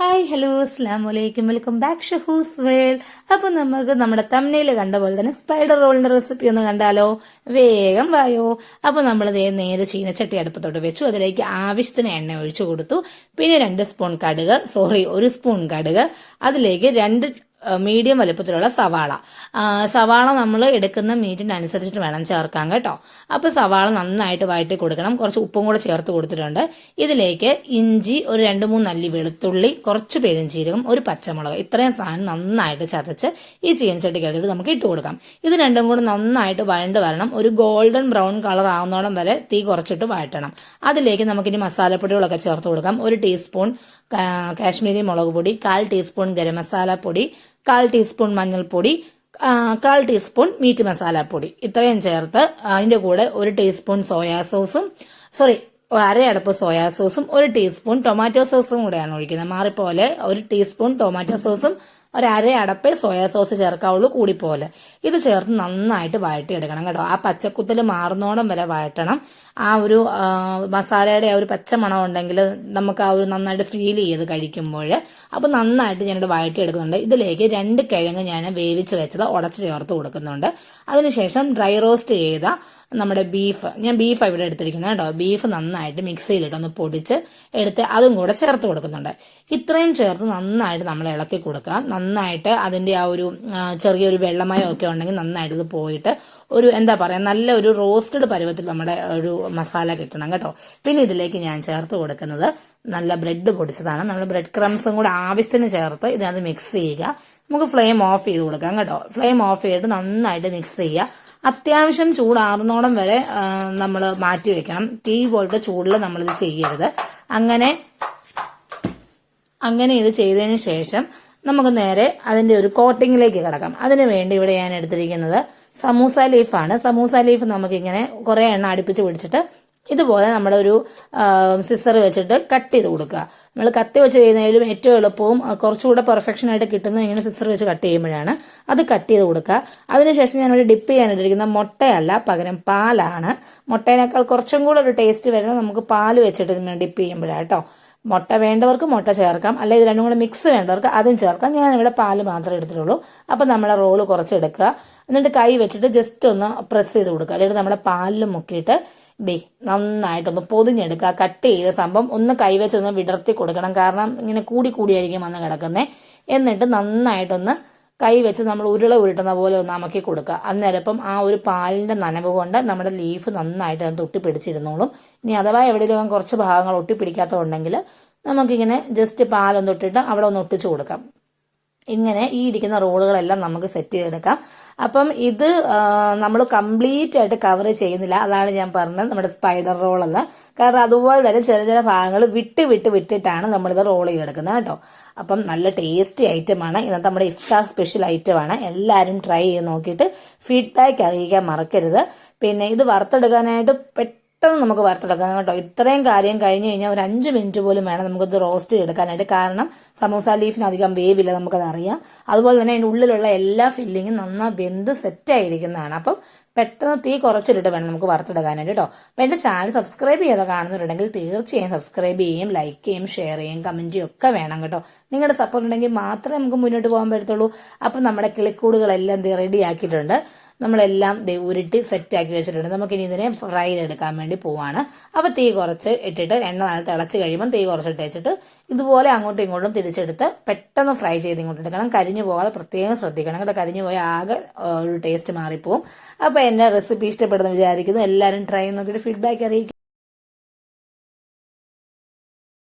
Hi hello അസ്സാം വലൈക്കും welcome back ഷഹൂസ് world അപ്പൊ നമുക്ക് നമ്മുടെ തമ്മനയിൽ കണ്ട പോലെ തന്നെ സ്പൈഡർ റോളിന്റെ റെസിപ്പി ഒന്ന് കണ്ടാലോ? വേഗം വായോ. അപ്പൊ നമ്മൾ നേരെ ചീനച്ചട്ടി അടുപ്പത്തോട്ട് വെച്ചു. അതിലേക്ക് ആവശ്യത്തിന് എണ്ണ ഒഴിച്ചു കൊടുത്തു. പിന്നെ രണ്ട് സ്പൂൺ കടുക്. സോറി ഒരു സ്പൂൺ കടുക്. അതിലേക്ക് രണ്ട് മീഡിയം വലുപ്പത്തിലുള്ള സവാള. സവാള നമ്മൾ എടുക്കുന്ന മീറ്റിനനുസരിച്ചിട്ട് വേണം ചേർക്കാൻ കേട്ടോ. അപ്പോൾ സവാള നന്നായിട്ട് വഴറ്റി കൊടുക്കണം. കുറച്ച് ഉപ്പും കൂടെ ചേർത്ത് കൊടുത്തിട്ടുണ്ട്. ഇതിലേക്ക് ഇഞ്ചി ഒരു രണ്ട് മൂന്ന് അല്ലി വെളുത്തുള്ളി കുറച്ച് പെരുംജീരകം ഒരു പച്ചമുളക് ഇത്രയും സാധനം നന്നായിട്ട് ചതച്ച് ഈ ചീനച്ചട്ടിക്കകത്തോട്ട് നമുക്ക് ഇട്ട് കൊടുക്കാം. ഇത് രണ്ടും കൂടെ നന്നായിട്ട് വഴണ്ട് വരണം. ഒരു ഗോൾഡൻ ബ്രൗൺ കളർ ആവുന്നോളം വരെ തീ കുറച്ചിട്ട് വഴറ്റണം. അതിലേക്ക് നമുക്കിനി മസാലപ്പൊടികളൊക്കെ ചേർത്ത് കൊടുക്കാം. ഒരു ടീസ്പൂൺ കാശ്മീരി മുളക് പൊടി കാൽ ടീസ്പൂൺ ഗരം മസാല പൊടി കാൽ ടീസ്പൂൺ മഞ്ഞൾപ്പൊടി കാൽ ടീസ്പൂൺ മീറ്റ് മസാലപ്പൊടി. ഇത്രയും ചേർത്ത് അതിന്റെ കൂടെ ഒരു ടീസ്പൂൺ സോയാ സോസും സോറി അരയടപ്പ് സോയാ സോസും ഒരു ടീസ്പൂൺ ടൊമാറ്റോ സോസും കൂടെയാണ് ഒഴിക്കുന്നത്. മാറിപ്പോലെ ഒരു ടീസ്പൂൺ ടൊമാറ്റോ സോസും ഒരു അര അടപ്പേ സോയാ സോസ് ചേർക്കാവുള്ളൂ പോലെ ഇത് ചേർത്ത് നന്നായിട്ട് വഴട്ടിയെടുക്കണം കേട്ടോ. ആ പച്ചക്കുത്തൽ മാറുന്നോളം വരെ വഴറ്റണം. ആ ഒരു മസാലയുടെ ആ ഒരു പച്ച മണം ഉണ്ടെങ്കിൽ നമുക്ക് ആ ഒരു നന്നായിട്ട് ഫീൽ ചെയ്ത് കഴിക്കുമ്പോൾ അപ്പോൾ നന്നായിട്ട് ഞാനിത് വഴട്ടിയെടുക്കുന്നുണ്ട് ഇതിലേക്ക് രണ്ട് കിഴങ്ങ് ഞാൻ വേവിച്ച് വെച്ചത് ഉടച്ച് ചേർത്ത് കൊടുക്കുന്നുണ്ട്. അതിനുശേഷം ഡ്രൈ റോസ്റ്റ് ചെയ്ത നമ്മുടെ ബീഫ് ഞാൻ ബീഫ് ഇവിടെ എടുത്തിരിക്കുന്നത് കേട്ടോ. ബീഫ് നന്നായിട്ട് മിക്സിയിലിട്ട് ഒന്ന് പൊടിച്ച് എടുത്ത് അതും കൂടെ ചേർത്ത് കൊടുക്കുന്നുണ്ട്. ഇത്രയും ചേർത്ത് നന്നായിട്ട് നമ്മൾ ഇളക്കി കൊടുക്കുക. നന്നായിട്ട് അതിന്റെ ആ ഒരു ചെറിയൊരു വെള്ളമയം ഒക്കെ ഉണ്ടെങ്കിൽ നന്നായിട്ട് ഇത് പോയിട്ട് ഒരു എന്താ പറയാ നല്ല ഒരു റോസ്റ്റഡ് പരുവത്തിൽ നമ്മുടെ ഒരു മസാല കിട്ടണം കേട്ടോ. പിന്നെ ഇതിലേക്ക് ഞാൻ ചേർത്ത് കൊടുക്കുന്നത് നല്ല ബ്രെഡ് പൊടിച്ചതാണ്. നമ്മൾ ബ്രെഡ് ക്രംസും കൂടെ ആവശ്യത്തിന് ചേർത്ത് ഇതിനകത്ത് മിക്സ് ചെയ്യുക. നമുക്ക് ഫ്ലെയിം ഓഫ് ചെയ്ത് കൊടുക്കാം കേട്ടോ. ഫ്ലെയിം ഓഫ് ചെയ്തിട്ട് നന്നായിട്ട് മിക്സ് ചെയ്യുക. അത്യാവശ്യം ചൂടാറുന്നോളം വരെ നമ്മൾ മാറ്റി വെക്കണം. തീ പോലത്തെ ചൂടിൽ നമ്മളിത് ചെയ്യരുത്. അങ്ങനെ അങ്ങനെ ഇത് ചെയ്തതിന് ശേഷം നമുക്ക് നേരെ അതിന്റെ ഒരു കോട്ടിങ്ങിലേക്ക് കിടക്കാം. അതിനു വേണ്ടി ഇവിടെ ഞാൻ എടുത്തിരിക്കുന്നത് സമൂസ ലീഫാണ്. സമൂസ ലീഫ് നമുക്കിങ്ങനെ കുറെ എണ്ണ അടുപ്പിച്ച് പിടിച്ചിട്ട് ഇതുപോലെ നമ്മുടെ ഒരു സിസർ വെച്ചിട്ട് കട്ട് ചെയ്ത് കൊടുക്കുക. നമ്മൾ കത്തി വെച്ച് ചെയ്യുന്നതിലും ഏറ്റവും എളുപ്പവും കുറച്ചുകൂടെ പെർഫെക്ഷൻ ആയിട്ട് കിട്ടുന്നത് ഇങ്ങനെ സിസർ വെച്ച് കട്ട് ചെയ്യുമ്പോഴാണ് അത് കട്ട് ചെയ്ത് കൊടുക്കുക. അതിനുശേഷം ഞാനൊരു ഡിപ്പ് ചെയ്യാനിട്ടിരിക്കുന്ന മുട്ടയല്ല പകരം പാലാണ്. മുട്ടേനേക്കാൾ കുറച്ചും കൂടെ ഒരു ടേസ്റ്റ് വരുന്നത് നമുക്ക് പാൽ വെച്ചിട്ട് ഡിപ്പ് ചെയ്യുമ്പോഴാണ് കേട്ടോ മുട്ട വേണ്ടവർക്ക് മുട്ട ചേർക്കാം. അല്ലെ ഇത് രണ്ടും കൂടെ മിക്സ് വേണ്ടവർക്ക് അതും ചേർക്കാം. ഞാൻ ഇവിടെ പാൽ മാത്രമേ എടുത്തിട്ടുള്ളൂ. അപ്പം നമ്മുടെ റോൾ കുറച്ച് എടുക്കുക. എന്നിട്ട് കൈ വെച്ചിട്ട് ജസ്റ്റ് ഒന്ന് പ്രസ് ചെയ്ത് കൊടുക്കുക. അതായത് നമ്മുടെ പാലിൽ മുക്കിയിട്ട് ദേ നന്നായിട്ടൊന്ന് പൊതിഞ്ഞെടുക്കുക കട്ട് ചെയ്ത സംഭവം ഒന്ന് കൈവച്ചൊന്ന് വിടർത്തി കൊടുക്കണം. കാരണം ഇങ്ങനെ കൂടി കൂടിയായിരിക്കും വന്ന് കിടക്കുന്നത് എന്നിട്ട് നന്നായിട്ടൊന്ന് കൈ വെച്ച് നമ്മൾ ഉരുള ഉരുട്ടുന്ന പോലെ ഒന്ന് അമക്കി കൊടുക്കുക. അന്നേരപ്പം ആ ഒരു പാലിന്റെ നനവ് കൊണ്ട് നമ്മുടെ ലീഫ് നന്നായിട്ട് അതിനകത്ത് ഒട്ടിപ്പിടിച്ചിരുന്നോളും ഇനി അഥവാ എവിടെയെങ്കിലും കുറച്ച് ഭാഗങ്ങൾ ഒട്ടിപ്പിടിക്കാത്തതുണ്ടെങ്കിൽ നമുക്കിങ്ങനെ ജസ്റ്റ് പാലൊന്ന് ഇട്ടിട്ട് അവിടെ ഒന്ന് ഒട്ടിച്ചു കൊടുക്കാം. ഇങ്ങനെ ഈ ഇരിക്കുന്ന റോളുകളെല്ലാം നമുക്ക് സെറ്റ് ചെയ്തെടുക്കാം. അപ്പം ഇത് നമ്മൾ കംപ്ലീറ്റ് ആയിട്ട് കവർ ചെയ്യുന്നില്ല. അതാണ് ഞാൻ പറഞ്ഞത് നമ്മുടെ സ്പൈഡർ റോൾ എന്ന്. കാരണം അതുപോലെ തന്നെ ചെറിയ ചെറിയ ഭാഗങ്ങൾ വിട്ട് വിട്ട് വിട്ടിട്ടാണ് നമ്മളിത് റോൾ ചെയ്തെടുക്കുന്നത് കേട്ടോ. അപ്പം നല്ല ടേസ്റ്റി ഐറ്റമാണ് ഇന്നത്തെ നമ്മുടെ ഇഫ്താർ സ്പെഷ്യൽ ഐറ്റമാണ് എല്ലാവരും ട്രൈ ചെയ്ത് നോക്കിയിട്ട് ഫീഡ്ബാക്ക് അറിയിക്കാൻ മറക്കരുത്. പിന്നെ ഇത് വറുത്തെടുക്കാനായിട്ട് പെട്ടെന്ന് നമുക്ക് വറുത്തെടുക്കാം കേട്ടോ. ഇത്രയും കാര്യം കഴിഞ്ഞ് കഴിഞ്ഞാൽ ഒരു അഞ്ച് മിനിറ്റ് പോലും വേണം നമുക്കത് റോസ്റ്റ് ചെയ്തെടുക്കാനായിട്ട് കാരണം സമൂസ ലീഫിന് അധികം വേവില്ല നമുക്കത് അറിയാം. അതുപോലെ തന്നെ അതിന്റെ ഉള്ളിലുള്ള എല്ലാ ഫില്ലിങ്ങും നന്നായി വെന്ത് സെറ്റ് ആയിരിക്കുന്നതാണ്. അപ്പം പെട്ടെന്ന് തീ കുറച്ചിട്ട് വേണം നമുക്ക് വറുത്തെടുക്കാനായിട്ട് കേട്ടോ. അപ്പം എന്റെ ചാനൽ സബ്സ്ക്രൈബ് ചെയ്ത് കാണുന്നുണ്ടെങ്കിൽ തീർച്ചയായും സബ്സ്ക്രൈബ് ചെയ്യും ലൈക്ക് ചെയ്യും ഷെയർ ചെയ്യും കമന്റ് ചെയ്യും ഒക്കെ വേണം കേട്ടോ. നിങ്ങളുടെ സപ്പോർട്ട് ഉണ്ടെങ്കിൽ മാത്രമേ നമുക്ക് മുന്നോട്ട് പോകാൻ പറ്റത്തുള്ളൂ. അപ്പം നമ്മുടെ കിളിക്കൂടുകളെല്ലാം റെഡി ആക്കിയിട്ടുണ്ട്. നമ്മളെല്ലാം ഉരുട്ടി സെറ്റ് ആക്കി വെച്ചിട്ടുണ്ട്. നമുക്കിനി ഇതിനെ ഫ്രൈ ചെയ്തെടുക്കാൻ വേണ്ടി പോവാണ്. അപ്പോൾ തീ കുറച്ച് ഇട്ടിട്ട് എണ്ണ നല്ല തിളച്ച് കഴിയുമ്പോൾ തീ കുറച്ചിട്ട് വെച്ചിട്ട് ഇതുപോലെ അങ്ങോട്ടും ഇങ്ങോട്ടും തിരിച്ചെടുത്ത് പെട്ടെന്ന് ഫ്രൈ ചെയ്ത് ഇങ്ങോട്ട് എടുക്കണം. കരിഞ്ഞു പോകാതെ പ്രത്യേകം ശ്രദ്ധിക്കണം. കേട്ടോ കരിഞ്ഞു പോയാൽ ആകെ ഒരു ടേസ്റ്റ് മാറിപ്പോവും. അപ്പോൾ എന്റെ റെസിപ്പി ഇഷ്ടപ്പെടുന്ന വിചാരിക്കുന്നു. എല്ലാവരും ട്രൈ നോക്കിയിട്ട് ഫീഡ്ബാക്ക് അറിയിക്കുക